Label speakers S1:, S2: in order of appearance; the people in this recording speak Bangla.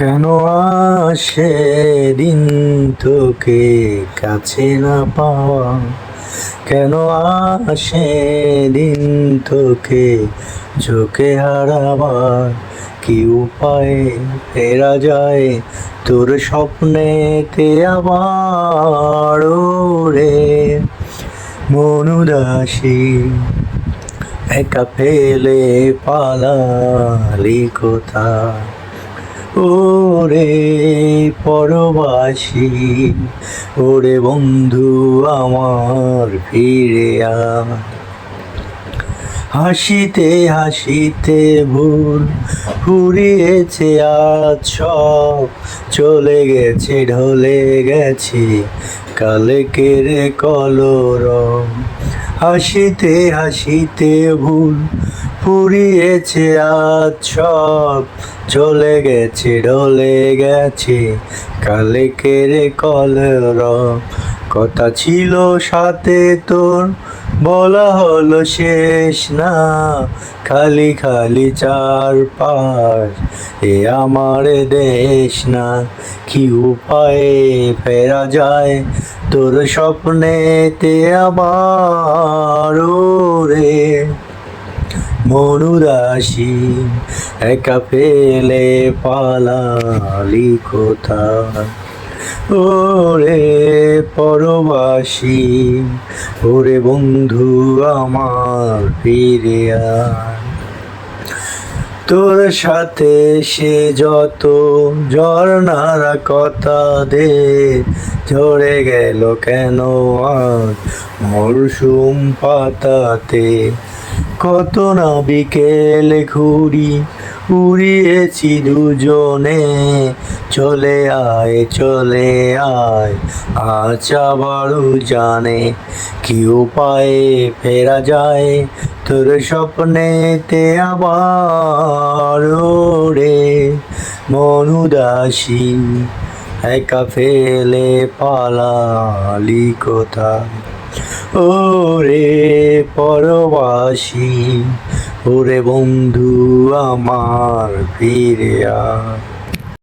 S1: কেন আসে দিন তোকে কাছে না পাওয়া? কেন আসে দিন তোকে চোখে হারাবার কি উপায়ে ফেরা যায় তোর স্বপ্নে স্বপ্নেতে আবার রে মনুদাসী একা ফেলে পালালি কোথায়? ওরে পরবাসী, ওরে বন্ধু আমার ফিরে হাসিতে হাসিতে ভুল ফুরিয়েছে আজ সব, চলে গেছে, ঢলে গেছে কালে কেড়ে কলর হাসিতে হাসিতে ভুল ফুরিয়েছে আজ সব। চলে গেছে, ঢলে গেছে কালে কেড়ে কলর কথা ছিল সাথে তোর, বলা হলো শেষ না। খালি খালি চার পাশ এ আমার দেশ না। কি উপায়ে ফেরা যায় তোর স্বপ্নেতে আবার রে মনুদাসী একা ফেলে পালালি কোথায়? ওরে পরবাসী, ওরে বন্ধু আমার ফিরে তোর সাথে সে যত ঝর্ণারা কথা দে, ঝরে গেল কেন আর মরশুম পাতাতে? কত না বিকেল ঘুরি, উড়িয়েছি দুজনে। চলে আয় চলে আয়, আজ আবারও জানে। কি উপায়ে ফেরা যায় তোর স্বপ্নেতে আবার রে মনুদাসী, একা ফেলে পালালি কোথায়? ওরে পরবাসী ওরে বন্ধু আমার ফিরে আয়।